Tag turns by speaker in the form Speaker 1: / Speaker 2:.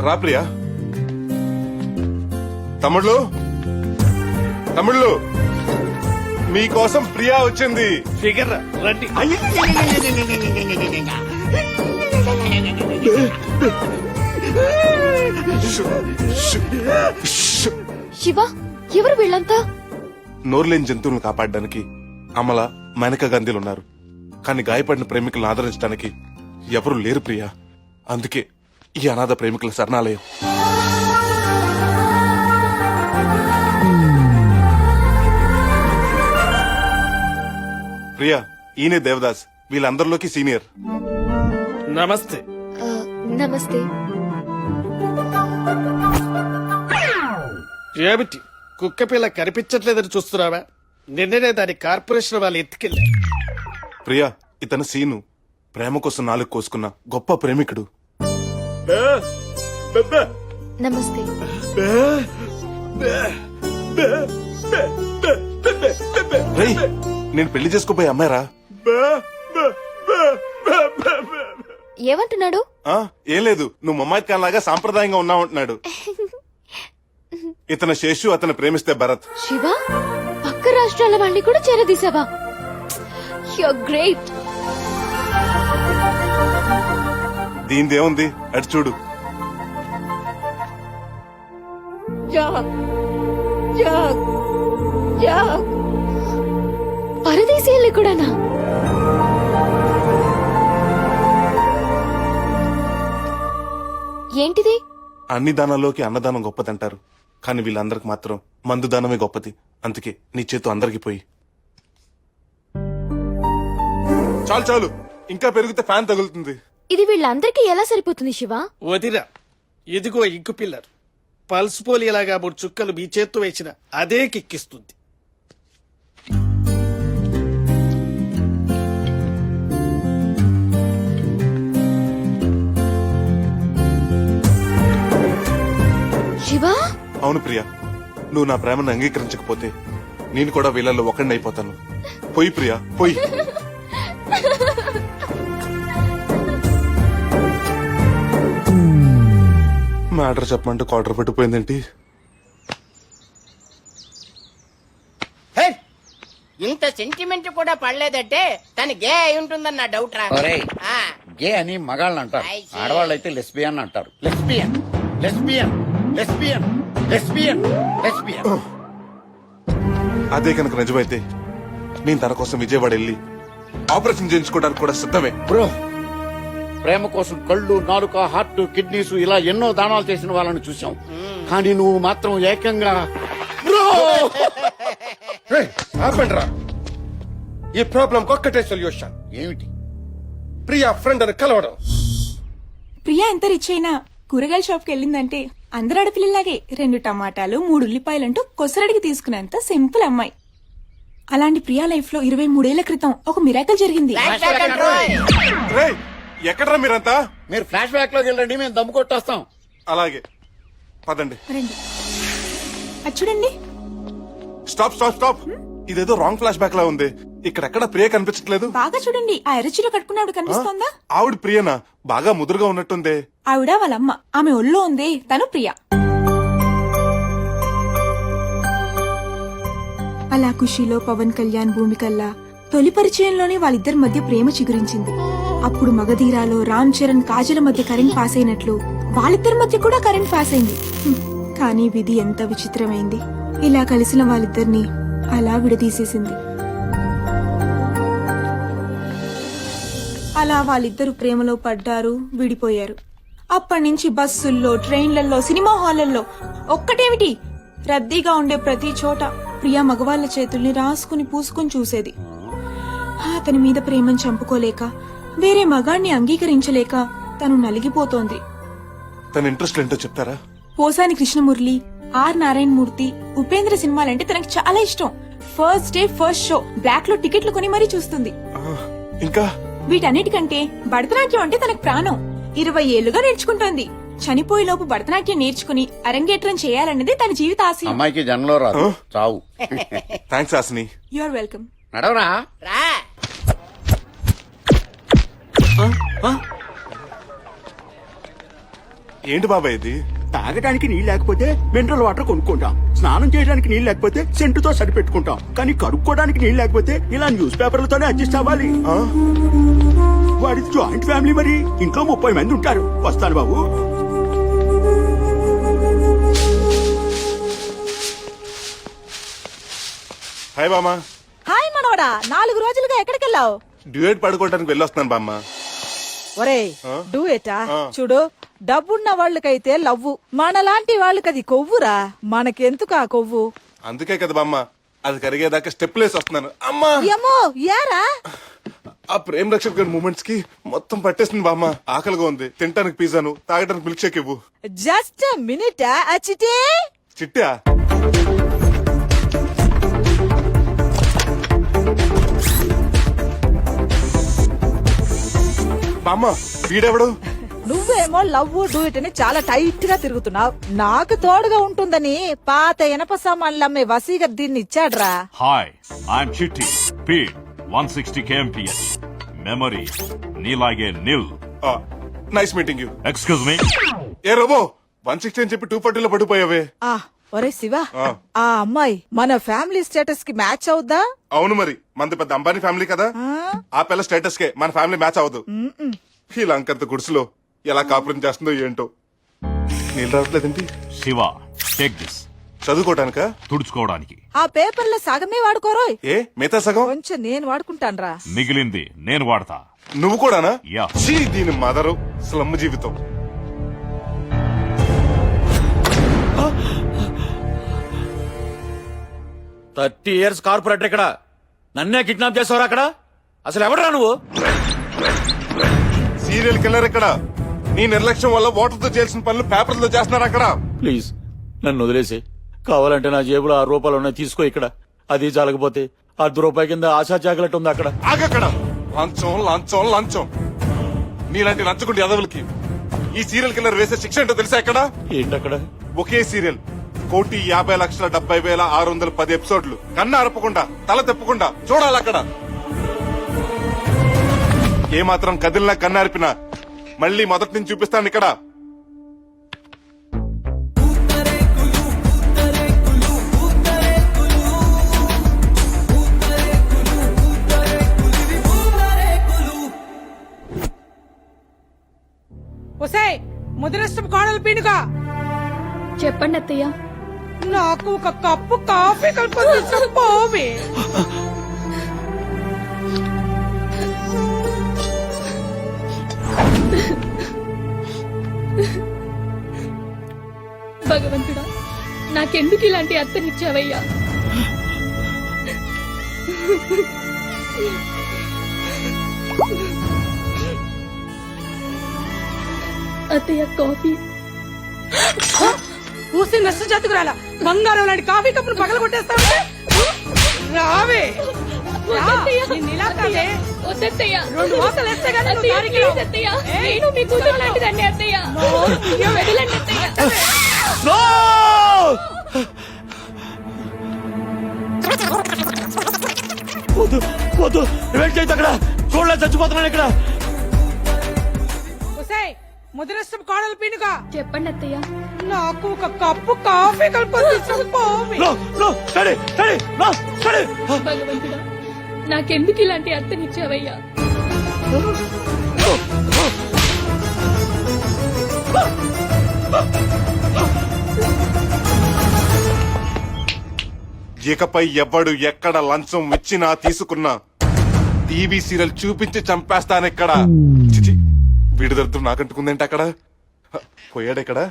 Speaker 1: రా ప్రియా. తమ్ముళ్ళు? తమ్ముళ్ళు మీకోసం ప్రియా వచ్చింది.
Speaker 2: ఫిగర్ రండి.
Speaker 3: శివ ఎవరు వీళ్ళంతా?
Speaker 1: నోరులేని జంతువులను కాపాడడానికి అమల మేనకా గాంధీలు ఉన్నారు. కానీ గాయపడిన ప్రేమికులను ఆదరించడానికి ఎవరు లేరు ప్రియా. అందుకే ఈ అనాథ ప్రేమికుల శరణాలయం. ప్రియా ఈయనే దేవదాస్. వీళ్ళందరిలోకి సీనియర్.
Speaker 2: నమస్తే.
Speaker 3: నమస్తే.
Speaker 2: ఏమిటి? కుక్క పిల్ల కనిపించట్లేదని చూస్తున్నావా? నిన్ననే దాని కార్పొరేషన్ వాళ్ళు ఎత్తుకెళ్ళారు
Speaker 1: ప్రియా ఇతను సీను. ప్రేమ కోసం నాలుగు కోసుకున్న గొప్ప ప్రేమికుడు.
Speaker 3: నమస్తే
Speaker 1: రేయ్ నేను పెళ్ళి చేసుకోపోయే అమ్మాయిరా
Speaker 3: ఏమంటున్నాడు
Speaker 1: ఆ ఏం లేదు నువ్వు మమ్మాయి ఖాన్ లాగా సాంప్రదాయంగా ఉన్నావు అంటున్నాడు ఇతను శేషు అతను ప్రేమిస్తే భరత్
Speaker 3: శివ పక్క రాష్ట్రాల వాళ్ళని కూడా చేరదీసావా యూర్ గ్రేట్
Speaker 1: దీనిదేముంది అటు చూడు.
Speaker 3: పరదేశీయుల్ని కూడానా? ఏంటిది?
Speaker 1: అన్ని దానాల్లోకి అన్నదానం గొప్పదంటారు. కానీ వీళ్ళందరికి మాత్రం మందు దానమే గొప్పది. అందుకే నీ చేతు అందరికి పోయి. చాలు చాలు. ఇంకా పెరిగితే ఫ్యాన్ తగులుతుంది.
Speaker 3: ఇది వీళ్ళందరికీ ఎలా సరిపోతుంది శివ?
Speaker 2: వదిరా ఇదిగో ఇంకు పిల్లర్. పల్స్ పోలియలాగా మూడు చుక్కలు మీ చేత్తో వేసిన అదే కిక్కిస్తుంది.
Speaker 3: శివ?
Speaker 1: అవును ప్రియా. నువ్వు నా ప్రేమను అంగీకరించకపోతే నేను కూడా వీళ్ళల్లో ఒకడిని అయిపోతాను పోయి ప్రియా పోయి. మ్యాటర్ చెప్పమంటే క్వార్టర్ పెట్టిపోయిందేంటి?
Speaker 4: హే! ఇంత సెంటిమెంట్ కూడా పడలేదంటే తను గే అయి ఉంటుందన్న డౌట్ రా.
Speaker 5: ఒరేయ్.
Speaker 4: ఆ,
Speaker 5: గే అని మగాళ్ళని అంటారు.
Speaker 4: I see.
Speaker 5: ఆడవాళ్ళు అయితే లెస్బియన్ అంటారు. Lesbian lesbian lesbian lesbian lesbian
Speaker 1: అదే కనుక నిజమైతే నేను తన కోసం విజయవాడ వెళ్ళి ఆపరేషన్ చేయించుకోవడానికి కూడా సిద్ధమే.
Speaker 5: బ్రో ప్రేమ కోసం కళ్ళు నాలుక హార్ట్ కిడ్నీస్ ఇలా ఎన్నో దానాలు చేసిన వాళ్ళని చూసాం కానీ నువ్వు మాత్రం ఏకంగా బ్రో!
Speaker 6: ఆపండ్రా. ఈ ప్రాబ్లం ఒక్కటే సొల్యూషన్
Speaker 5: ఏమిటి?
Speaker 6: ప్రియా ఫ్రెండ్ అని కలవడం.
Speaker 7: ప్రియా ఎంత రిచ్ అయినా కూరగాయల షాప్కి వెళ్ళిందంటే అందరు ఆడపిల్లలాగే రెండు టమాటాలు మూడు ఉల్లిపాయలంటూ కొసరడికి తీసుకునేంత సింపుల్ అమ్మాయి. అలాంటి ప్రియా లైఫ్లో ఇరవై మూడేళ్ళ క్రితం ఒక మిరాకల్ జరిగింది.
Speaker 1: ఎక్కడ్రా మీరంతా?
Speaker 5: మీరు ఫ్లాష్ బ్యాక్లోకి వెళ్ళండి మేము దమ్ము కొట్టేస్తాం.
Speaker 1: అలాగే. పదండి.
Speaker 7: రండి. అది చూడండి.
Speaker 1: Stop stop stop. ఇదేదో రాంగ్ ఫ్లాష్ బ్యాక్ లా ఉంది. ఇక్కడెక్కడ ప్రియ కనిపించట్లేదు?
Speaker 7: బాగా చూడండి. ఆ ఎర్రచీర కట్టుకున్నాడు కనిపిస్తోందా?
Speaker 1: ఆవిడ ప్రియనా? బాగా ముదురుగా ఉన్నట్టుందే.
Speaker 7: ఆవిడ వాళ్ళమ్మ. ఆమె ఒళ్ళో ఉంది. తను ప్రియా. అలా ఖుషీలో పవన్ కళ్యాణ్ భూమికల్లా తొలి పరిచయంలోనే వాళ్ళిద్దరి మధ్య ప్రేమ చిగురించింది. అప్పుడు మగధీరాలో రామ్ చరణ్ కాజల మధ్య కరెంట్ పాస్ అయినట్లు వాళ్ళిద్దరి మధ్య కూడా కరెంట్ పాస్ అయింది. కానీ విధి ఎంత విచిత్రమైంది. ఇలా కలిసిన వాళ్ళిద్దరిని అలా విడదీసేసింది. అలా వాళ్ళిద్దరు ప్రేమలో పడ్డారు విడిపోయారు. అప్పటి నుంచి బస్సుల్లో ట్రైన్లలో సినిమా హాళ్ళలో ఒక్కటేమిటి? రద్దీగా ఉండే ప్రతి చోట ప్రియా మగవాళ్ళ చేతుల్ని రాసుకుని పూసుకుని చూసేది. అతని మీద ప్రేమను చంపుకోలేక వేరే మగాణ్ణి అంగీకరించలేక తను నలిగిపోతోంది.
Speaker 1: తన ఇంట్రెస్ట్ ఏంటో చెప్తారా?
Speaker 7: పోసాని కృష్ణమురళి ఆర్ నారాయణ మూర్తి ఉపేంద్ర సినిమాలంటే తనకు చాలా ఇష్టం. ఫస్ట్ డే ఫస్ట్ షో బ్లాక్లో టికెట్లు కొని మరీ చూస్తుంది.
Speaker 1: ఇంకా?
Speaker 7: వీటన్నిటికంటే భరతనాట్యం అంటే తనకు ప్రాణం. ఇరవై ఏళ్ళుగా నేర్చుకుంటోంది. చనిపోయేలోపు భరతనాట్యం నేర్చుకుని అరంగేట్రం చేయాలన్నదే తన జీవిత ఆశయం.
Speaker 5: అమ్మాయికి జన్మలో రాదు. చావు.
Speaker 1: థ్యాంక్స్ ఆసిని.
Speaker 7: యు ఆర్ వెల్కమ్
Speaker 5: నడవరా?
Speaker 4: రా.
Speaker 1: ఏంటి బాబాయ్ ఇది?
Speaker 8: తాగడానికి నీళ్ళు లేకపోతే మినరల్ వాటర్ కొనుక్కుంటాం. స్నానం చేయడానికి నీళ్ళు లేకపోతే సెంటుతో సరిపెట్టుకుంటాం. కానీ కడుక్కోవడానికి నీళ్ళు లేకపోతే ఇలా న్యూస్ పేపర్లతోనే అడ్జస్ట్ అవ్వాలి.
Speaker 1: ఆ?
Speaker 8: వాడిది జాయింట్ ఫ్యామిలీ మరి ఇంట్లో ముప్పై మంది ఉంటారు. వస్తాను బాబు.
Speaker 1: హాయ్ బామ్మ.
Speaker 9: హాయ్ మనవడా నాలుగు రోజులుగా ఎక్కడికెళ్ళావు?
Speaker 1: డ్యూయట్ పడుకోవడానికి వెళ్ళొస్తున్నాను బామ్మ.
Speaker 9: ఒరేయ్
Speaker 1: ఆ?
Speaker 9: డూయేటా. చూడు డబ్బున్న వాళ్ళకైతే లవ్వు. మనలాంటి వాళ్ళకది కొవ్వురా. మనకెందుకు ఆ కొవ్వు?
Speaker 1: అందుకే కదా బామ్మ అది కరిగేదాకా స్టెప్లేసి వస్తున్నాను. అమ్మా!
Speaker 9: ఏమో ఏరా?
Speaker 1: ఆ ప్రేమ్ రక్షక్ గారి మూమెంట్స్కి మొత్తం పట్టేసింది బామ్మ. ఆకలిగా ఉంది. తినడానికి పిజ్జాను తాగడానికి మిల్క్ షేక్ ఇవ్వు
Speaker 9: జస్ట్ మినిట్ అచ్చిటే
Speaker 1: చిట్టా? బామ్మ వీడెవడు?
Speaker 9: నువ్వేమో లవ్ డూయిట్ అని చాలా టైట్గా తిరుగుతున్నావు. నాకు తోడుగా ఉంటుందని పాత ఇనప సామాన్లు అమ్మే వసీగా దీన్ని ఇచ్చాడ్రా.
Speaker 10: Hi, I'm Chitti. Speed 160 kmph. Memory నీలాగే nil
Speaker 1: nice meeting you
Speaker 10: excuse me
Speaker 1: a robo one sixty అని చెప్పి టూ ఫార్టీలో పడిపోయావే.
Speaker 9: ఆ ఒరే శివ
Speaker 1: ఆ.
Speaker 9: అమ్మాయి మన ఫ్యామిలీ స్టేటస్కి మ్యాచ్ అవుద్దా?
Speaker 1: అవును మరి. మనది పెద్ద అంబానీ ఫ్యామిలీ కదా. ఆ. పిల్ల స్టేటస్ కే మన ఫ్యామిలీ మ్యాచ్ అవ్వదు. ఈ లంకంత గుడిసెలో ఎలా కాపురం చేస్తుందో ఏంటో. నీళ్ళు రావట్లేదేంటి?
Speaker 10: శివ టేక్ దిస్
Speaker 1: చదువుకోవటానికా
Speaker 10: తుడుచుకోవడానికి.
Speaker 9: ఆ పేపర్లో సగమే వాడుకోరోయ్
Speaker 1: ఏ? మిగతా సగం?
Speaker 9: కొంచెం నేను వాడుకుంటాన్రా.
Speaker 10: మిగిలింది నేను వాడతా.
Speaker 1: నువ్వు కూడానా?
Speaker 10: యా.
Speaker 1: దీని మదరు స్లమ్ జీవితం.
Speaker 11: థర్టీ ఇయర్స్ కార్పొరేటర్ ఇక్కడ. నన్నే కిడ్నాప్ చేసావురా అక్కడ? అసలు ఎవడరా నువ్వు?
Speaker 1: సీరియల్ కిల్లర్ ఇక్కడ. నీ నిర్లక్ష్యం వల్ల ఓటర్తో చేయాల్సిన పనులు పేపర్లతో చేస్తున్నారు అక్కడ?
Speaker 11: ప్లీజ్ నన్ను వదిలేసి. కావాలంటే నా జేబులో ఆరు రూపాయలు ఉన్నాయి తీసుకో ఇక్కడ. అది జరగపోతే అర్ధ రూపాయి కింద ఆశా జాగ్రత్త ఉంది అక్కడ.
Speaker 1: ఆగక్కడ లంచం లంచం లంచం. నీలాంటి లంచకుండి ఎదవులకి ఈ సీరియల్ కిల్లర్ వేసే శిక్ష ఏంటో తెలుసా ఎక్కడ
Speaker 11: ఏంటక్కడ?
Speaker 1: ఒకే సీరియల్. కోటి యాభై లక్షల డెబ్బై వేల ఆరు వందల పది ఎపిసోడ్లు. కన్ను అరపకుండా తల తెప్పకుండా చూడాలి అక్కడ. ఏమాత్రం కదిలినా కన్ను అరిపినా మళ్ళీ మొదటి నుంచి చూపిస్తాను ఇక్కడ.
Speaker 12: ఒసే ముదిరష్టం కోడలు పీనుగా
Speaker 3: చెప్పండి అత్తయ్య
Speaker 12: నాకు ఒక కప్పు కాఫీ కలుపు పోవే
Speaker 3: భగవంతుడా నాకెందుకు ఇలాంటి అత్తనిచ్చావయ్యా? అత్తయ్య కాఫీ
Speaker 12: పూసి నష్ట జాతకురాల బంగారం లాంటి కాఫీ కప్పును పగల కొట్టేస్తావంటే రావే. రెండు వేస్తే
Speaker 3: నేను మీ కూతురు లాంటిదండి అత్తయ్య. వదలండి
Speaker 11: వద్దు వద్దు. వెయిట్ చేయొద్దు అక్కడ. చూడలే చచ్చిపోతున్నాను ఇక్కడ.
Speaker 12: ముదిరష్టం కోడలు పీనుగా
Speaker 3: చెప్పండి అత్తయ్య.
Speaker 12: నాకు ఒక కప్పు కాఫీ
Speaker 3: భగవంతుడా నాకెందుకు ఇలాంటి అత్తనిచ్చావయ్యా?
Speaker 1: ఇకపై ఎవడు ఎక్కడ లంచం ఇచ్చినా తీసుకున్నా టీవీ సీరియల్ చూపించి చంపేస్తానిక్కడ. చిచి వీడి దరిద్రం నాకంటుకుందేంటి అక్కడ పోయాడు ఇక్కడ